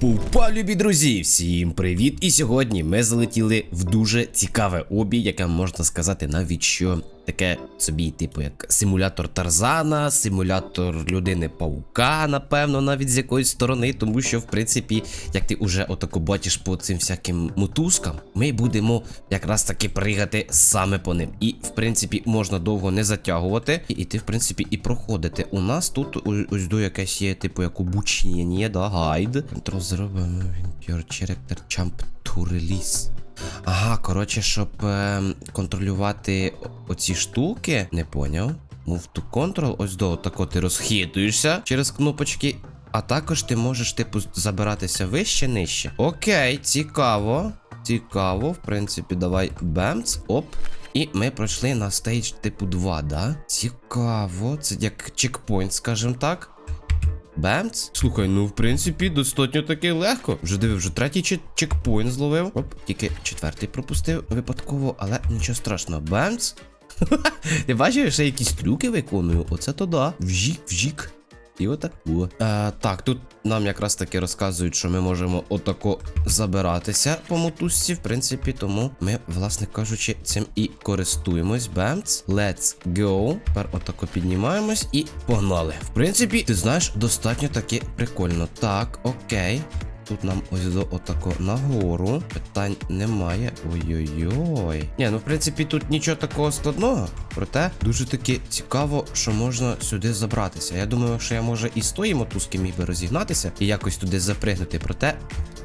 Пупа, любі друзі! Всім привіт! І сьогодні ми залетіли в дуже цікаве обі, яке можна сказати навіть що таке собі, типу, як симулятор Тарзана, симулятор людини Паука, напевно, навіть з якоїсь сторони, тому що, в принципі, як ти уже отако бачиш по цим всяким мотузкам, ми будемо якраз таки пригати саме по ним. І, в принципі, можна довго не затягувати, і ти, в принципі, і проходити. У нас тут ось до якесь є, типу, як обучення, да, гайд. Контрол зробимо. Your character jump to release. Ага, коротше, щоб е, контролювати оці штуки, не поняв. Move to control, ось до тако ти розхитуєшся через кнопочки. А також ти можеш, типу, забиратися вище, нижче. Окей, цікаво. Цікаво, в принципі, давай бемц, оп. І ми пройшли на стейдж типу 2, да? Цікаво, це як чекпоінт, скажімо так. Бемц? Слухай, ну в принципі, достатньо таки легко. Вже диви, вже третій чек- чекпоінт зловив. Оп, тільки четвертий пропустив випадково, але нічого страшного. Бемц. Ти бачиш, ще якісь трюки виконую? Оце то да. Вжік, вжік. І отаку. Е, так, тут нам якраз таки розказують, що ми можемо отако забиратися по мотузці, в принципі, тому ми, власне кажучи, цим і користуємось. Бемц. Let's go. Тепер отако піднімаємось і погнали. В принципі, ти знаєш, достатньо таки прикольно. Так, окей. Тут нам ось до отако нагору. Питань немає. Ой-ой-ой. Ні, ну в принципі тут нічого такого складного. Проте дуже таки цікаво, що можна сюди забратися. Я думаю, що я може і з тої мотузки міг би розігнатися і якось туди запригнути. Проте,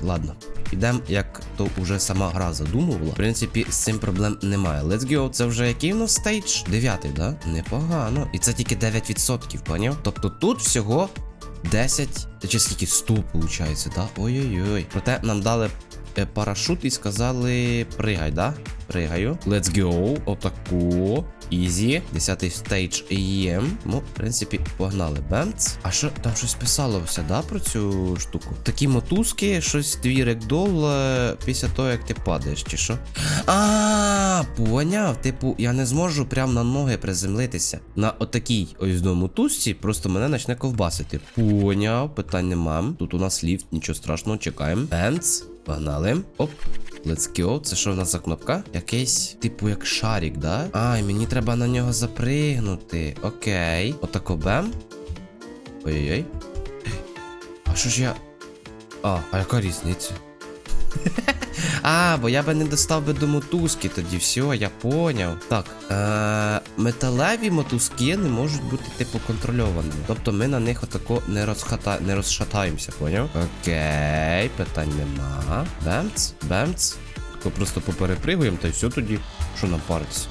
ладно. Підемо, як то уже сама гра задумувала. В принципі, з цим проблем немає. Let's go. Це вже який в нас стейдж? Дев'ятий, да? Непогано. І це тільки 9%, поняв? Тобто тут всього 10, та чи скільки 100 виходить, да? Ой-ой-ой. Проте нам дали парашут і сказали пригай, да? Пригаю. Let's go. Отако. Ізі. Десятий стейдж є. Ну, в принципі, погнали. Бемц. А що там щось писалося, да, про цю штуку? Такі мотузки, щось твій рекдол е, після того, як ти падаєш, чи що? А, поняв. Типу, я не зможу прямо на ноги приземлитися. На отакій ось до мотузці, просто мене почне ковбасити. Поняв, питань нема. Тут у нас ліфт, нічого страшного, чекаємо. Бемц. Погнали. Оп. Let's go. Це що в нас за кнопка? Якийсь, типу, як шарик, да? А, і мені треба на нього запригнути. Окей. Отако бем. Ой-ой-ой. А що ж я. А, а яка різниця? А, бо я би не достав би до мотузки тоді, все, я поняв. Так, е- металеві мотузки не можуть бути типу контрольованими. Тобто ми на них отако не розхата... не розшатаємося, поняв? Окей, питань нема. Бемц, бемц. Тако просто поперепригуємо, та й все тоді, що нам париться.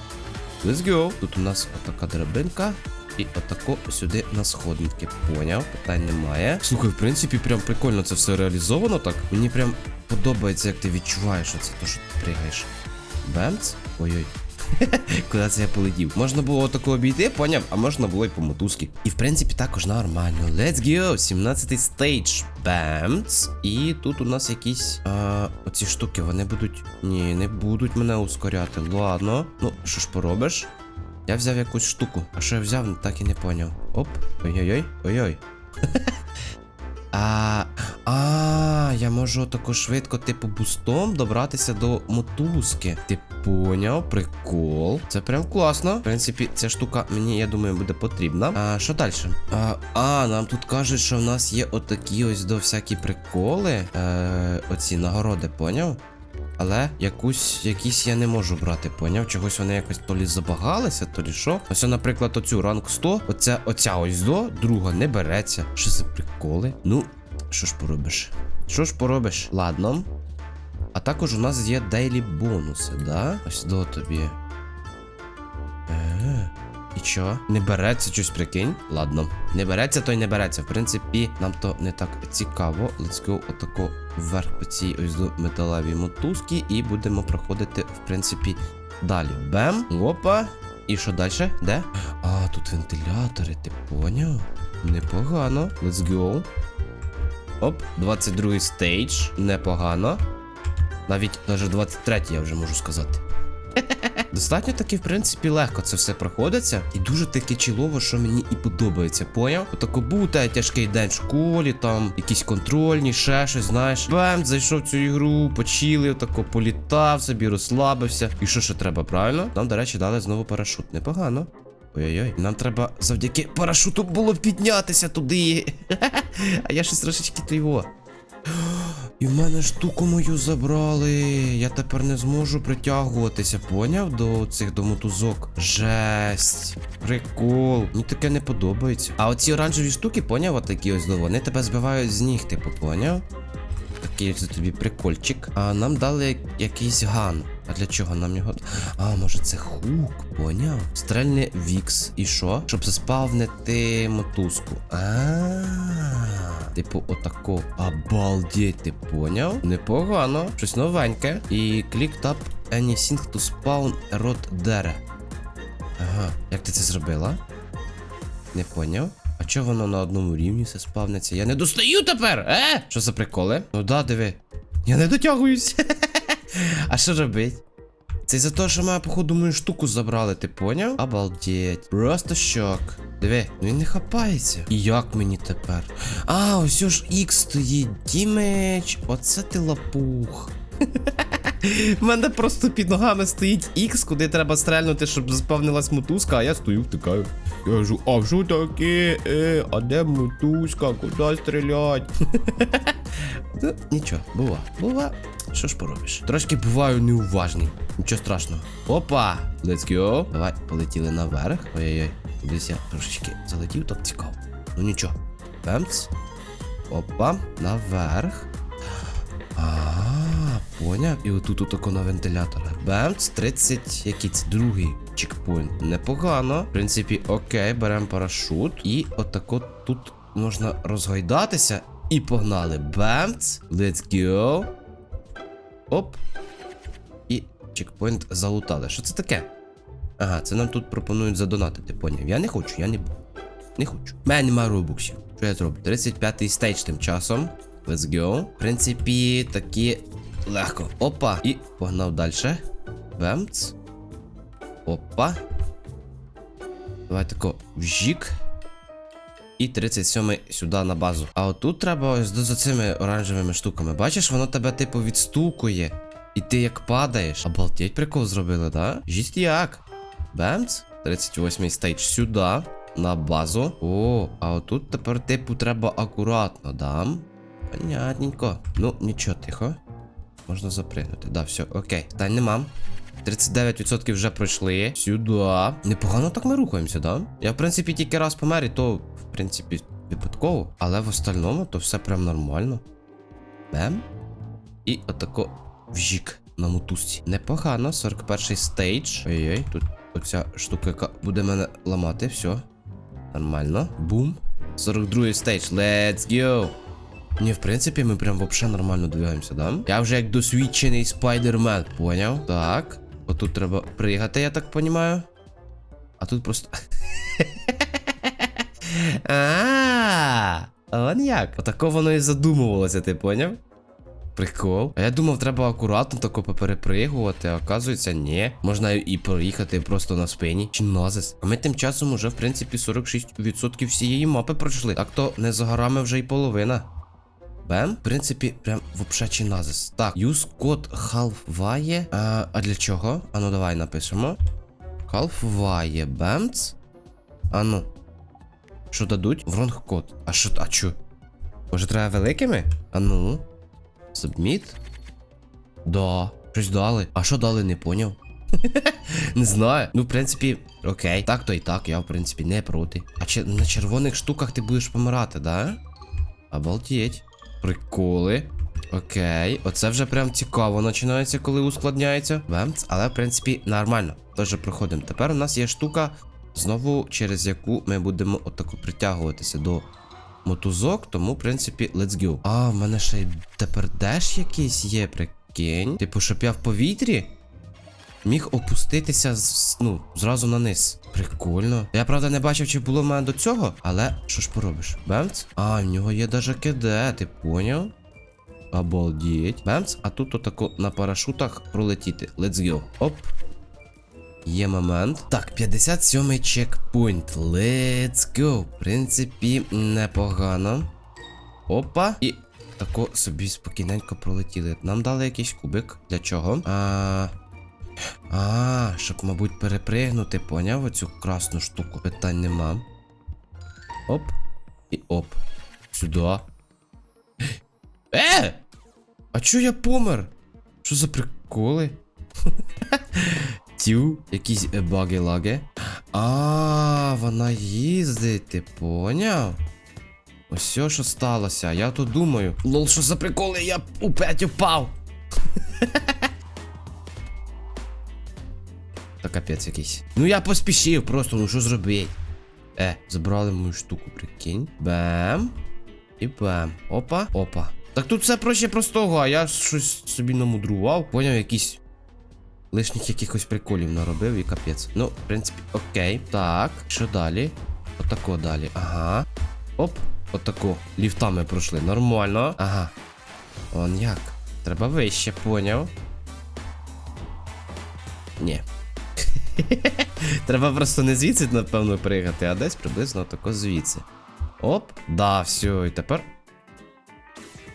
Let's go. Тут у нас отака драбинка. І отако сюди на сходинки. Поняв, питань немає. Слухай, в принципі, прям прикольно це все реалізовано так. Мені прям подобається, як ти відчуваєш оце, то, що ти пригаєш. Бемц? Ой-ой. Куди це я полетів? Можна було отако обійти, поняв, а можна було й по мотузки. І в принципі також нормально. Let's go! 17-й стейдж. Бемц. І тут у нас якісь. А, оці штуки, вони будуть. Ні, не будуть мене ускоряти. Ладно. Ну, що ж поробиш? Я взяв якусь штуку. А що я взяв, так і не поняв. Оп. Ой-ой-ой. Ой-ой. А, а, я можу тако швидко, типу, бустом добратися до мотузки. Ти поняв, прикол. Це прям класно. В принципі, ця штука мені, я думаю, буде потрібна. А що далі? А, а, нам тут кажуть, що в нас є отакі ось до всякі приколи. Е, оці нагороди, поняв? Але якусь, якісь я не можу брати, поняв? Чогось вони якось то лі забагалися, то лі що. Ось, наприклад, оцю ранг 100, оця, оця ось до, друга не береться. Що за приколи? Ну, що ж поробиш? Що ж поробиш? Ладно. А також у нас є дейлі бонуси, да? Ось до тобі. Е, і чо? Не береться щось прикинь? Ладно. Не береться, то й не береться. В принципі, нам то не так цікаво. Let's go отако вверх по цій ось до металевій мотузки. І будемо проходити, в принципі, далі. Бем. Опа. І що далі? Де? А, тут вентилятори, ти поняв? Непогано. Let's go. Оп, 22 стейдж. Непогано. Навіть навіть 23 я вже можу сказати. Достатньо таки, в принципі, легко це все проходиться. І дуже таке чілово, що мені і подобається, поняв? Отако був тебе тяжкий день в школі, там якісь контрольні, ще щось, знаєш. Бем, зайшов в цю ігру, почилив, тако політав собі, розслабився. І що ще треба, правильно? Нам, до речі, дали знову парашут. Непогано. Ой-ой-ой, нам треба завдяки парашуту було піднятися туди. А я щось трошечки то його. І в мене штуку мою забрали. Я тепер не зможу притягуватися, поняв? До цих до мотузок. Жесть. Прикол. Мені таке не подобається. А оці оранжеві штуки, поняв, отакі ось до вони тебе збивають з ніг, типу, поняв? Такий це тобі прикольчик. А нам дали якийсь ган. А для чого нам його? А, може це хук, поняв? Стрельне вікс. І що? Щоб заспавнити мотузку. А. Типу, отако. Обалдеть, ти поняв? Непогано. Щось новеньке. І click tap anything to spawn rod dere. Ага. Як ти це зробила? Не поняв. А чого воно на одному рівні все спавниться? Я не достаю тепер! Е? Що за приколи? Ну да, диви. Я не дотягуюсь. а що робить? Це за те, що мене, походу, мою штуку забрали, ти поняв? Обалдеть. Просто шок. Диви, ну він не хапається. І як мені тепер? А, ось ж X стоїть. Дімеч. Оце ти лапух. У мене просто під ногами стоїть X, куди треба стрельнути, щоб заспавнилась мотузка, а я стою, втикаю. Я кажу, а що таке? Е, а де мотузка? Куди стрілять? нічого, бува. Бува. Що ж поробиш? Трошки буваю неуважний. Нічого страшного. Опа! Let's go. Давай, полетіли наверх. Ой-ой-ой. Десь я трошечки залетів, так цікаво. Ну нічого. Бемц. Опа, наверх. А, поняв. І отут отако на вентиляторах. Бемц, 30, який це другий чекпоінт. Непогано. В принципі, окей, беремо парашут. І отако тут можна розгойдатися. І погнали. Бемц. Let's go. Оп. І чекпоінт залутали. Що це таке? Ага, це нам тут пропонують задонатити, поняв. Я не хочу, я не. Не хочу. У мене нема робоксів. Що я зроблю? 35-й стейдж тим часом. Let's go. В принципі, такі легко. Опа. І погнав далі. Бемц. Опа. Давай тако вжік. І 37 сюди на базу. А отут треба ось за цими оранжевими штуками. Бачиш, воно тебе, типу, відстукує. І ти як падаєш. Обалдеть прикол зробили, да? Жість як. Бемц. 38 стейдж сюди. На базу. О, а отут тепер, типу, треба акуратно, да? Понятненько. Ну, нічого, тихо. Можна запригнути. Да, все, окей. Питань нема. 39% вже пройшли. Сюди. Непогано так ми рухаємося, да? Я, в принципі, тільки раз помер, і то, в принципі, випадково. Але в остальному то все прям нормально. Бем. І отако вжік на мотузці. Непогано, 41 стейдж. Ой-ой, тут оця штука, яка буде мене ламати, все. Нормально. Бум. 42 стейдж. Let's go. Ні, в принципі, ми прям вообще нормально двигаємося, да? Я вже як досвідчений спайдермен, поняв? Так. Отут треба пригати, я так понімаю. А тут просто. А, он як? Отако воно і задумувалося, ти поняв? Прикол. А я думав, треба акуратно тако поперепригувати, а оказується, ні. Можна і проїхати просто на спині. Чи назис. А ми тим часом уже, в принципі, 46% всієї мапи пройшли. Так то не за горами вже й половина. Бем. В принципі, прям вообще чи назис. Так, use код half А, а для чого? А ну давай напишемо. Half Бемц. А ну. Що дадуть? Вронг код. А що? А чо? Може треба великими? А ну. Submit? Да. Щось дали. А що дали, не поняв. не знаю. Ну, в принципі, окей. Так то і так, я в принципі не проти. А чи на червоних штуках ти будеш помирати, да? Обалдеть. Приколи. Окей, оце вже прям цікаво починається, коли ускладняється. Бемц, але в принципі нормально. Тож проходимо. Тепер у нас є штука, знову через яку ми будемо отако притягуватися до мотузок, тому, в принципі, let's go. А, в мене ще й тепер деш якийсь є, прикинь. Типу, щоб я в повітрі міг опуститися ну, зразу на низ. Прикольно. Я правда не бачив, чи було в мене до цього, але що ж поробиш? Бемц? А, в нього є даже КД, ти поняв? Обалдеть. Бемц, а тут отако на парашутах пролетіти. Let's go. Оп. Є момент. Так, 57-й чекпоінт. Let's go. В принципі, непогано. Опа. І тако собі спокійненько пролетіли. Нам дали якийсь кубик. Для чого? А. А, щоб, мабуть, перепригнути, поняв оцю красну штуку. Питань нема. Оп. І оп. Сюди. Е! А чо я помер? Що за приколи? Тю, якісь е, баги-лаги. А, вона їздить, ти поняв? Ось що сталося. Я тут думаю. Лол, що за приколи? Я опять упав. Капець якийсь. Ну я поспішив просто, ну що зробить? Е, забрали мою штуку, прикинь. Бем. І бем. Опа. Опа. Так тут все проще простого, а я щось собі намудрував. Поняв, якісь лишніх якихось приколів наробив і капець. Ну, в принципі, окей. Так, що далі? Отако далі. Ага. Оп, отако. Ліфтами пройшли. Нормально. Ага. Он як? Треба вище, поняв. Ні. Треба просто не звідси, напевно, пригати, а десь приблизно тако звідси. Оп, да, все, і тепер.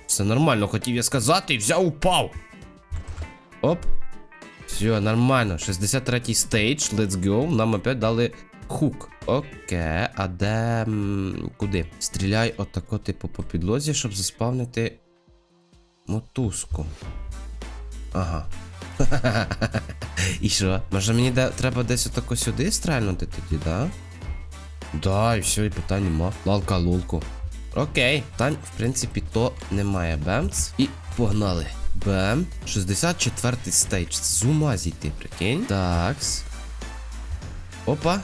Все нормально, хотів я сказати, і взяв упав. Оп. Все, нормально. 63-й стейдж, let's go. Нам опять дали хук. Окей, а де. Куди? Стріляй отако, типу, по підлозі, щоб заспавнити мотузку. Ага. І що? Може мені де, треба десь отако сюди стрельнути тоді, да? Да, і все, і питань нема. Лалка лулку. Окей, питань, в принципі, то немає. Бемц. І погнали. Бем. 64-й стейдж. З ума зійти, прикинь. Такс. Опа.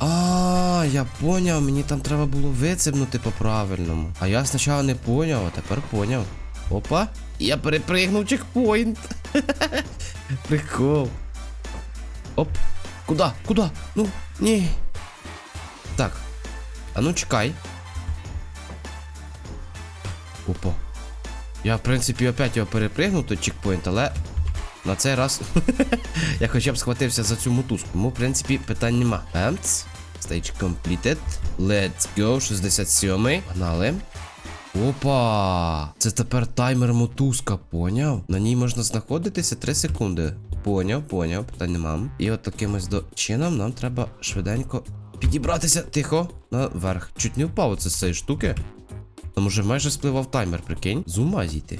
А, я поняв, мені там треба було вицепнути по-правильному. А я спочатку не поняв, а тепер поняв. Опа. Я перепригнув чекпоінт. Прикол. Оп. Куда? Куда? Ну, ні. Так. А ну чекай. Опа. Я, в принципі, опять його перепригнув, той чекпоінт, але на цей раз я хоча б схватився за цю мотузку. Тому, в принципі, питань нема. Емц. Stage completed. Let's go. 67. Погнали. Опа! Це тепер таймер мотузка, поняв? На ній можна знаходитися 3 секунди. Поняв, поняв, питань нема. І от таким ось до чином нам треба швиденько підібратися. Тихо, наверх. Чуть не впав оце з цієї штуки. Там уже майже спливав таймер, прикинь. З ума зійти.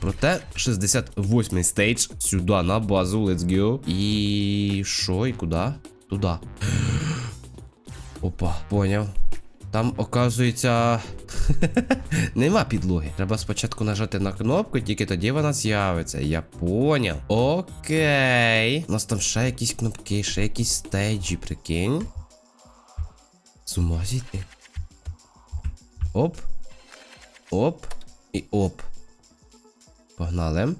Проте 68-й стейдж сюди на базу, let's go. І що, і куди? Туди. Опа, поняв. Там, оказується, нема підлоги. Треба спочатку нажати на кнопку, тільки тоді вона з'явиться. Я поняв. Окей. У нас там ще якісь кнопки, ще якісь стейджі, прикинь. З зійти. Оп. Оп. І оп. Погнали.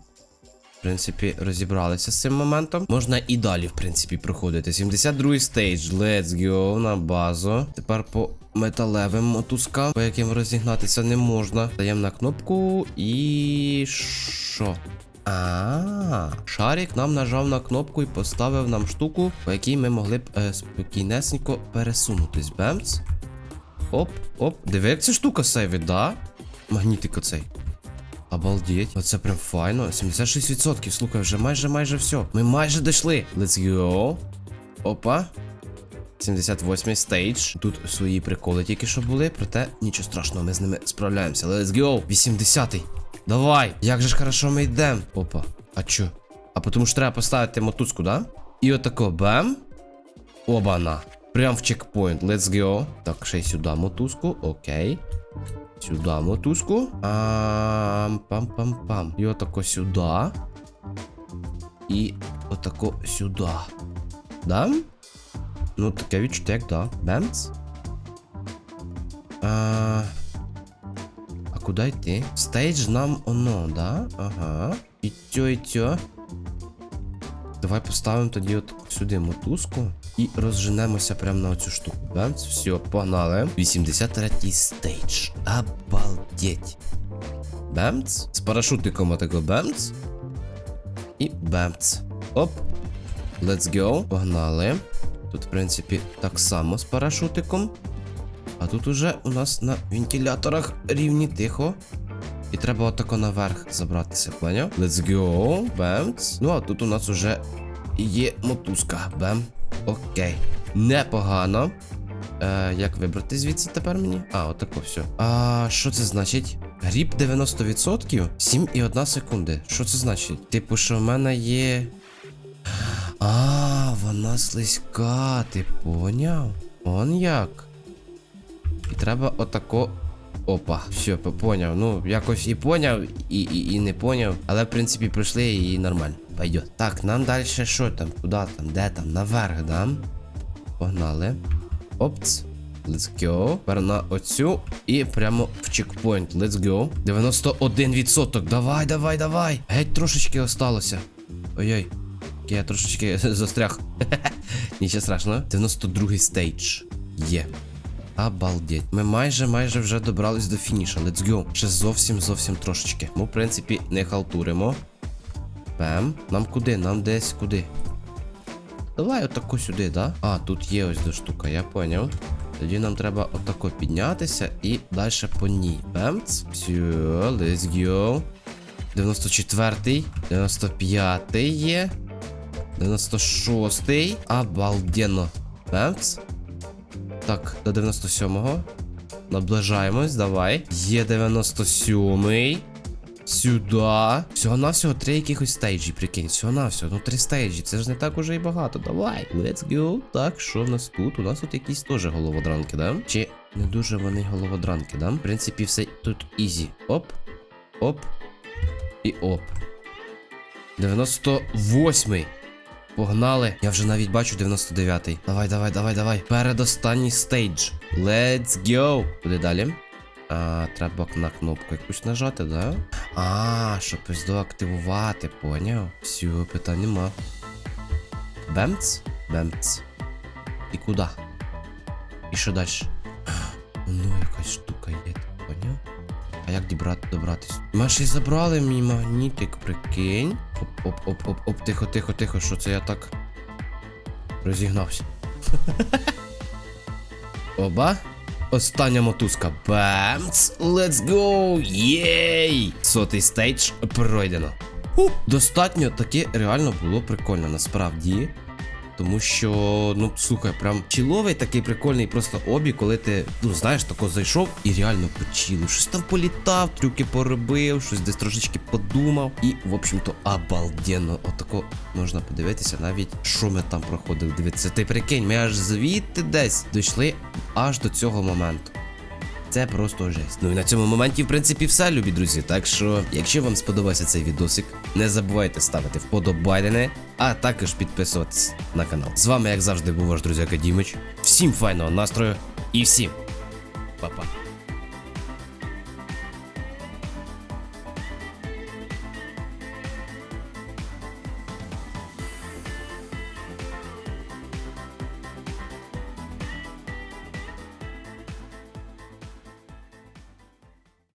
Принципі, розібралися з цим моментом. Можна і далі, в принципі, проходити. 72 стейдж. Let's go на базу. Тепер по металевим мотузкам, по яким розігнатися не можна. Даємо на кнопку і. що? А, шарик нам нажав на кнопку і поставив нам штуку, по якій ми могли б е, спокійнесенько пересунутись. Бемц. Оп, оп. Диви, як ця штука сейвить, да? Магнітик оцей. Обалдеть. Оце прям файно. 76%. Слухай, вже майже майже все. Ми майже дійшли. Let's go. Опа. 78 стейдж. Тут свої приколи тільки що були, проте нічого страшного, ми з ними справляємося. Let's go. 80-й. Давай. Як же ж хорошо ми йдемо. Опа. А чо? А тому що треба поставити мотузку, да? І отако бем. Обана. Прям в чекпоінт. Let's go. Так, ще й сюди мотузку. Окей. Сюди мотузку. Пам-пам-пам. І отако сюди. І отако сюди. Да? Ну, таке відчуття, як да. Бемц. А, а куди йти? Стейдж нам оно, да? Ага. І тьо, і тьо. Давай поставимо тоді от сюди мотузку і розженемося прямо на оцю штуку. Бемц, все, погнали. 83 стейдж. Обалдеть. Бемц. З парашутиком отако бемц. І бемц. Оп. Let's go. Погнали. Тут, в принципі, так само з парашутиком. А тут уже у нас на вентиляторах рівні тихо. І треба отако наверх забратися, поняв? Let's go. Бемц. Ну а тут у нас уже є мотузка. Бем. Окей. Непогано. Е, як вибрати звідси тепер мені? А, отако все. А що це значить? Гріб 90%? 7,1 секунди. Що це значить? Типу, що в мене є. А, вона слизька, ти поняв? Он як? І треба отако. Опа, все, поняв. Ну, якось і поняв, і, і, і не поняв. Але в принципі пройшли і нормально. Пойдет. Так, нам далі що там? Куди там? Де там? Наверх, да? Погнали. Опц. Let's go. Тепер на оцю і прямо в чекпоінт. Let's go. 91%. Давай, давай, давай. Геть трошечки осталося. Ой-ой. Я трошечки застряг. Нічого страшного. 92 стейдж. Є. Обалдеть. Ми майже майже вже добрались до фініша. Let's go. Ще зовсім зовсім трошечки. Ми, в принципі, не халтуримо. Бем. Нам куди? Нам десь куди? Давай отако сюди, да? А, тут є ось до штука, я поняв. Тоді нам треба отако піднятися і далі по ній. Бемц. Все, let's go. 94-й, 95-й є. 96-й. Обалденно. Бемц. Так, до 97-го. Наближаємось, давай. Є 97-й. Сюда. Всього на всього три якихось стейджі, прикинь. Всього на всього. Ну три стейджі. Це ж не так уже і багато. Давай. Let's go. Так, що в нас тут? У нас тут якісь теж головодранки, да? Чи не дуже вони головодранки, да? В принципі, все тут ізі. Оп. Оп. І оп. 98-й. Погнали. Я вже навіть бачу 99-й. Давай, давай, давай, давай. Передостанній стейдж. Let's go. Куди далі? А, треба на кнопку якусь нажати, да? А, щоб ось доактивувати, поняв? Все, питань нема. Бемц? Бемц. І куди? І що далі? А як дібрати добратись? Ми ще й забрали мій магнітик, прикинь. Оп, оп, оп, оп, оп, тихо, тихо, тихо, що це я так розігнався. Оба. Остання мотузка. Бамц! Let's go! Єй! Сотий стейдж пройдено. Ху, достатньо таке реально було прикольно, насправді. Тому що, ну слухай, прям чіловий такий прикольний просто обі, коли ти, ну знаєш, тако зайшов і реально почилив. Щось там політав, трюки поробив, щось десь трошечки подумав. І, в общем-то, обалденно. Отако можна подивитися навіть, що ми там проходили. Дивіться, ти прикинь, ми аж звідти десь дійшли аж до цього моменту. Це просто жесть. Ну і на цьому моменті, в принципі, все, любі друзі. Так що, якщо вам сподобався цей відосик, не забувайте ставити вподобайдени, а також підписуватись на канал. З вами, як завжди, був ваш друзяка Дімич. Всім файного настрою і всім па-па.